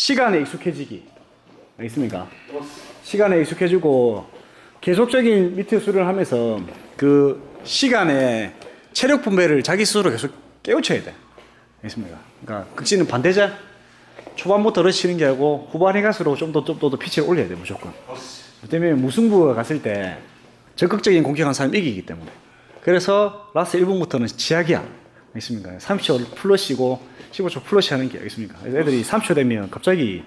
시간에 익숙해지기. 알겠습니까? 시간에 익숙해지고 계속적인 미트 수련을 하면서 그 시간에 체력 분배를 자기 스스로 계속 깨우쳐야 돼. 알겠습니까? 그러니까 극진은 반대자. 초반부터 러시는 게 아니고 후반에 갈수록 좀 더 좀더 피치를 올려야 돼 무조건. 때문에 무승부가 갔을 때 적극적인 공격한 사람이 이기기 때문에. 그래서 라스트 1분부터는 지약이야. 알겠습니까? 30초 플러시고 15초 플러시 하는 게 알겠습니까? 그래서 애들이 3초 되면 갑자기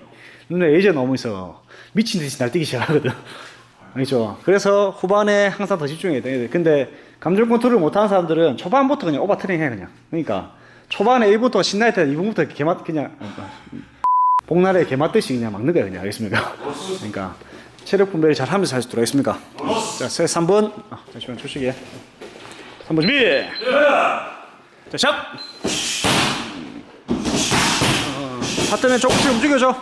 눈에 레이저 나오면서 미친 듯이 날뛰기 시작하거든. 알겠죠? 그래서 후반에 항상 더 집중해야 돼. 근데 감정 컨트롤 못하는 사람들은 초반부터 그냥 오버 트레이닝 해 그냥. 그러니까 초반에 1부터 신날 때 2분부터 개맛 그냥 복날에 개맞듯이 그냥 막는 거야 그냥 알겠습니까? 그러니까 체력 분배를 잘 하면서 할 수 있도록 하겠습니다. 자, 세 3번. 아, 잠시만 초식에. 3번 준비. 자, 샷. 어, 파트는 조금씩 움직여줘.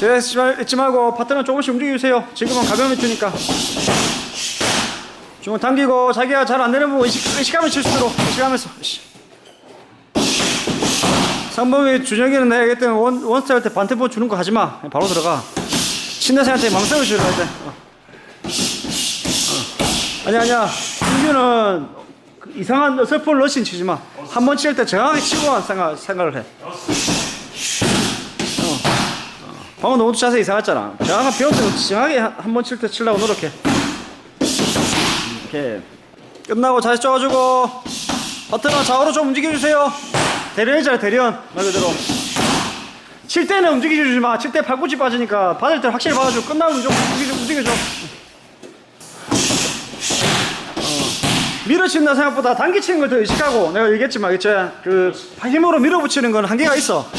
제가 잊지 말고 파트는 조금씩 움직여주세요. 지금은 가벼운 미트니까. 주문 당기고 자기가 잘 안 되는 부분 의식, 의식하면 칠수록 의식하면서. 씨. 3번이 준혁이는 내가 얘기했던 원, 원스타 할때 반템포 주는 거 하지 마. 그냥 바로 들어가. 신나생한테 망설여 주려 할 때. 어. 어. 아니야, 아니야. 승규는 그 이상한 어설픈 러신 치지 마. 한 번 칠 때 정확하게 치고 생각, 생각을 해. 어. 어. 방금 너무 자세 이상했잖아. 정확한 배웠으면 정확하게 한번 칠 때 치려고 노력해. 이렇게. 끝나고 자세 쪼아주고. 버튼을 좌우로 좀 움직여주세요. 대련이잖아, 대련. 말 그대로. 칠 때는 움직여주지 마. 칠 때 팔꿈치 빠지니까 받을 때 확실히 받아주고 끝나면 좀 움직여, 움직여줘. 밀어친다 생각보다 당기 치는 걸 더 의식하고 내가 얘기했지만 그쵸 그 힘으로 밀어붙이는 건 한계가 있어 어.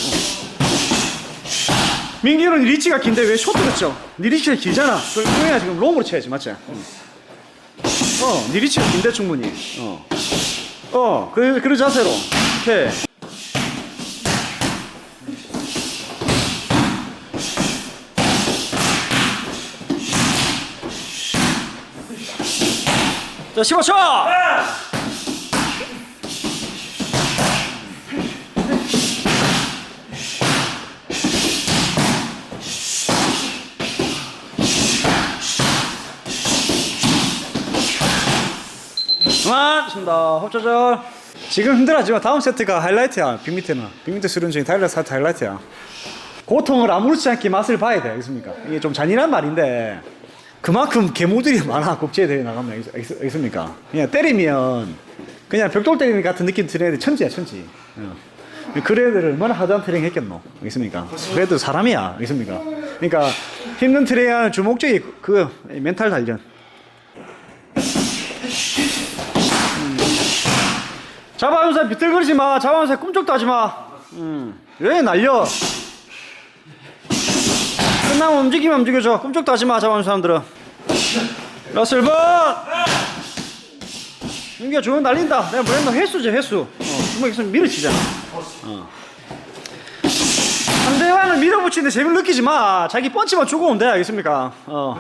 민기는 리치가 긴데 왜 쇼트를 쳐? 니 리치가 길잖아 그러면 지금 롱으로 쳐야지 맞지? 어, 니 리치가 긴데 충분히 어, 어 그, 그런 자세로 오케이 자 15초! 그만 좋습니다. 호흡 조절 지금 힘들어하지만 다음 세트가 하이라이트야 빅미트는. 빅미트 수련 중에 다일러 사트 하이라이트야. 고통을 아무렇지 않게 맛을 봐야 돼 알겠습니까? 이게 좀 잔인한 말인데 그만큼 계모들이 많아 국제대회 나가면 알겠습니까 그냥 때리면 그냥 벽돌 때리는 같은 느낌 드는 애들 천지야 천지 어. 그 애들을 얼마나 하드한 트레이닝 했겠노 알겠습니까 그래도 사람이야 알겠습니까 그러니까 힘든 트레이닝하는 주목적이 그 멘탈 단련 잡아면서 비틀거리지 마. 잡아면서 꿈쩍도 하지 마. 음. 왜 날려? 끝나면 움직이면 움직여줘. 꿈쩍도 하지 마. 잡아오는 사람들은. 러슬 번! 민기야 주먹 날린다. 내가 뭐랬나? 횟수지, 횟수. 어, 주먹 있으면 밀어치잖아. 어. 상대방을 밀어붙이는데 재미를 느끼지 마. 자기 펀치만 주고 오면 돼. 알겠습니까? 어.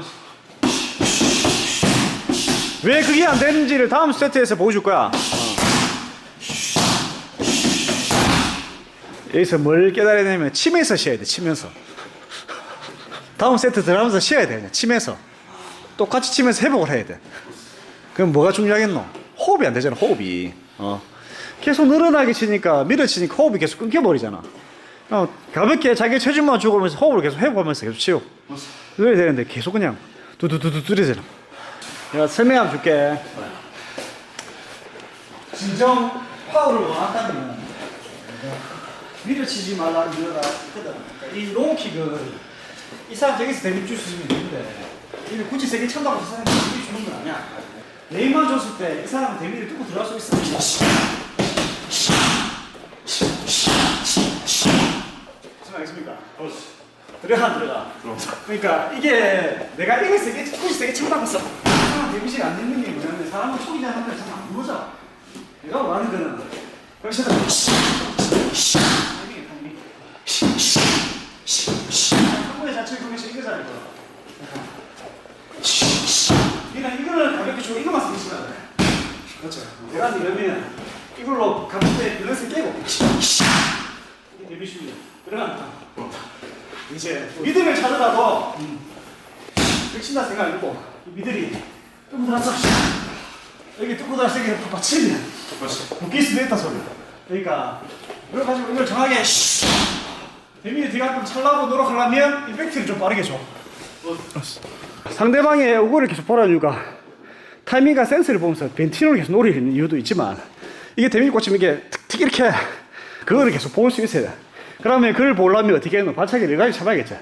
왜 그게 안 되는지를 다음 세트에서 보여줄 거야. 여기서 뭘 깨달아야 되냐면 치면서 쉬어야 돼 치면서 다음 세트 들어가면서 쉬어야 돼 그냥. 치면서. 똑같이 치면서 회복을 해야 돼. 그럼 뭐가 중요하겠노? 호흡이 안 되잖아 호흡이. 어. 계속 늘어나게 치니까 밀어치니까 호흡이 계속 끊겨버리잖아. 어, 가볍게 자기 체중만 주고면서 호흡을 계속 회복하면서 계속 치우. 그래야 되는데 계속 그냥 두두두두 뚜리잖아. 내가 설명 한번 줄게. 진정 파워를 원한다면 밀어치지 있거든. 그러니까 이 롱킥을 이 사람 저기서 데뷔 줄수 이를 굳이 세게 찬다고 이 사람이 데뷔 주는 건 아니야. 레이만 줬을 때 이 사람은 데뷔를 뚫고 들어갈 수 있어. 무슨 알겠습니까? 들어가 안 들어가? 그러니까 이게 내가 이걸 세게 굳이 세게 찬다고 했어. 사람 데뷔가 안 되는 게 뭐냐면 사람은 촉이 잘하면 잘안 부러져. 내가 원하는 거는 여기서 한국의 자체 중에서 이거 잘 거야. 그냥 이거를 가볍게 주고 이거만 쓰기 싫어야 돼. 그렇죠. 내가 이러면 이걸로 가볍게 밸런스 깨고. 데뷔슛 들어간다. 이제 미들을 찾으라고 끝친다 생각 아니고 이 미들이 뚫고 들어왔어. 여기 뚫고 들어왔어 이게 받치면 묶일 수도 있다 소리. 그러니까 이걸 가지고 이걸 정하게 데미를 들어가끔 찰라고 노력하려면 임팩트를 좀 빠르게 줘. 상대방의 우고를 계속 보라는 이유가 타이밍과 센스를 보면서 벤티노를 계속 노리는 이유도 있지만 이게 데미지 꽂히면 이게 틱틱 이렇게 그거를 계속 볼 수 있어야 돼. 그러면 그걸 보려면 어떻게 하면 발차기를 여러 가지 잡아야겠지.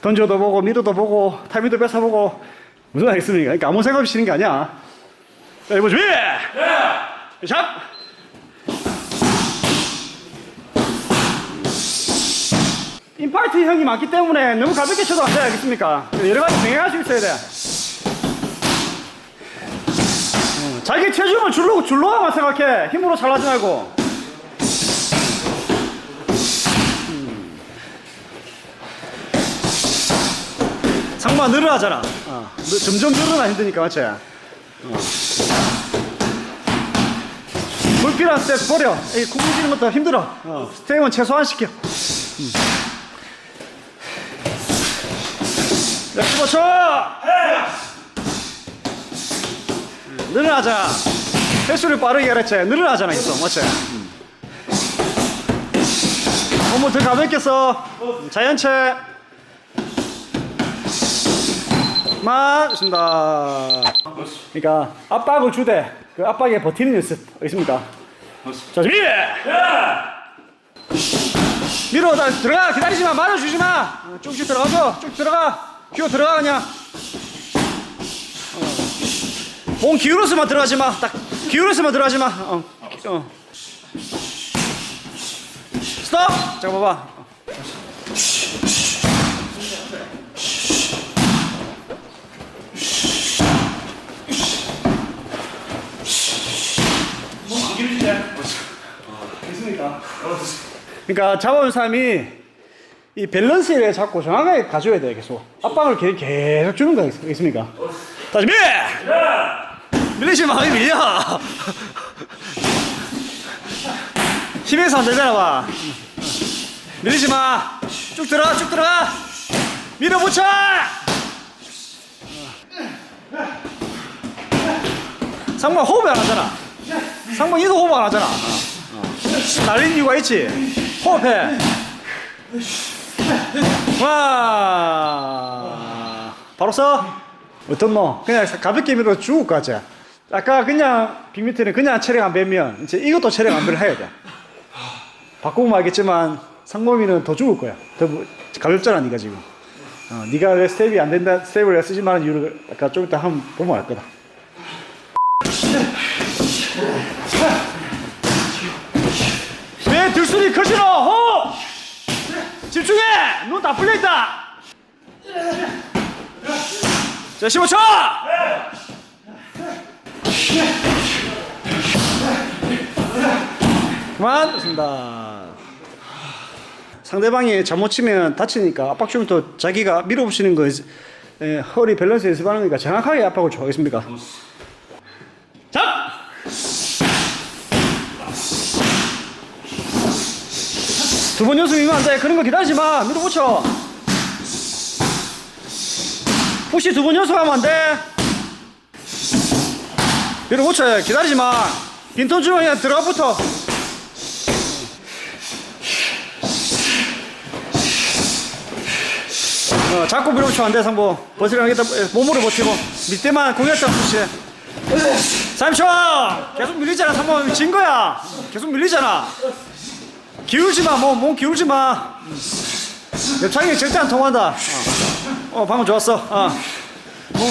던져도 보고 미도도 보고 타이밍도 뺏어보고 무슨 알겠습니까? 그러니까 아무 생각 없이 치는 게 아니야. 자 이거 준비! 네! 샷! 임파이트 형이 많기 때문에 너무 가볍게 쳐도 안 돼, 알겠습니까? 여러 가지 병행할 수 있어야 돼. 어, 자기 체중을 줄로, 줄로만 생각해. 힘으로 잘하지 말고. 음. 상마 늘어나잖아. 어, 느- 점점 늘어나 힘드니까, 맞지? 어. 불필요한 스텝 버려. 이 구부지는 것도 힘들어. 어, 스텝은 최소한 시켜. 야, 15초! 늘어나자. 횟수를 빠르게 하랬지. 늘어나잖아, 있어. 맞지? 몸을 더 가볍게 써. 자연체. 만, 좋습니다. 그러니까, 압박을 주되, 그 압박에 버티는 연습, 있습니까? 자, 준비! 밀어, 다 들어가. 기다리지 마. 맞아주지 마. 어, 쭉쭉 들어가서, 쭉 들어가. 기어 들어가, 그냥. 어. 몸 기울어서만 들어가지 마. 딱, 기울어서만 들어가지 마. 어. 어. 스톱! 잠깐 봐봐. 어. 몸안 기울이지? 됐습니까? 그러니까 잡아온 사람이 이 밸런스를 잡고 정확하게 가져야 돼 계속. 압박을 계- 계속 주는 거 있- 있습니까? 자 준비! 밀리지 마 밀려! 힘에서 안 되잖아 봐. 밀리지 마 쭉 들어가 쭉 들어가! 밀어붙여! 상마 호흡 안 하잖아. 상마 이도 호흡 안 하잖아. 날린 이유가 있지? 호흡해 와. 바로 써? 어떤 뭐 그냥 가볍게 밀어 것 같지 아까 그냥 빅미트는 그냥 체력 안 빼면 이제 이것도 체력 안 빼를 해야 돼. 바꾸면 알겠지만 상범이는 더 죽을 거야. 더 뭐- 가볍잖아 네가 지금. 어, 네가 왜 스텝이 안 된다 스텝을 왜 쓰지 말는 이유를 아까 좀 이따 한번 보면 알 거다. 왜 들소리 커지노 집중해! 눈 다 풀려있다! 자, 15초! 그만! 좋습니다. 상대방이 잘못 치면 다치니까 압박 주면 또 자기가 밀어붙이는 거, 에, 허리 밸런스 연습하는 거니까 정확하게 압박을 줘. 알겠습니까? 자! 두 번 연습이면 안 돼. 그런 거 기다리지 마. 밀어붙여. 푸시 두 번 연습하면 안 돼. 밀어붙여. 기다리지 마. 빈톤 주면 그냥 들어가 붙어. 어, 자꾸 밀어붙이면 안 돼, 상보. 버티려 하겠다. 몸으로 버티고. 밑에만 공략장 푸시. 30초! 계속 밀리잖아, 상보. 진 거야. 계속 밀리잖아. 기울지 마, 몸, 몸 기울지 마. 옆창이 절대 안 통한다. 어, 어 방금 좋았어. 어. 몸.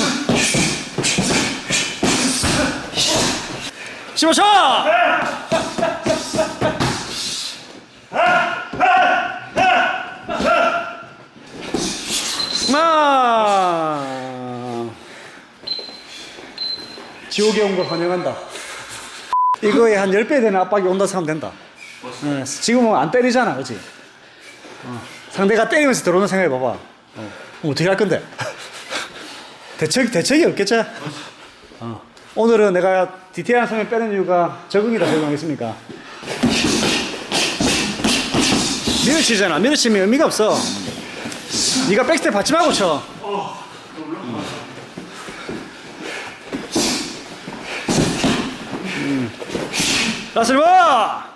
15초! 마. 지옥에 온 걸 환영한다. 이거에 한 10배 되는 압박이 온다 생각하면 된다. 어, 지금은 안 때리잖아, 그렇지? 어, 상대가 때리면서 들어오는 생각해 봐봐. 어, 어떻게 할 건데? 대책 대책이 없겠지? 어. 오늘은 내가 디테일한 성을 빼는 이유가 적응이다 적응하겠습니까? 밀어치잖아. 밀어치면 의미가 없어. 네가 백스텝 받지 말고 쳐. 음. 라슬 봐!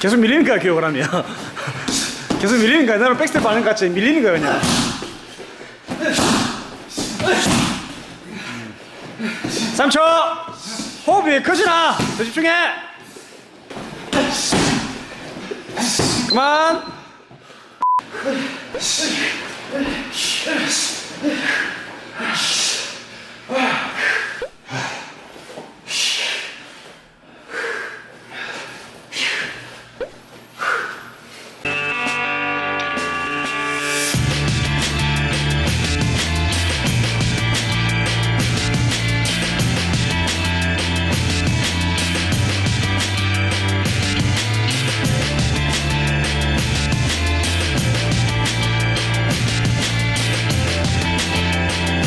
계속 밀리는 거야 기억을 하면. 계속 밀리는 거야. 나는 백스텝 하는 것 같이 밀리는 거야 그냥. 3초 호흡이 왜 커지나? 더 집중해. 그만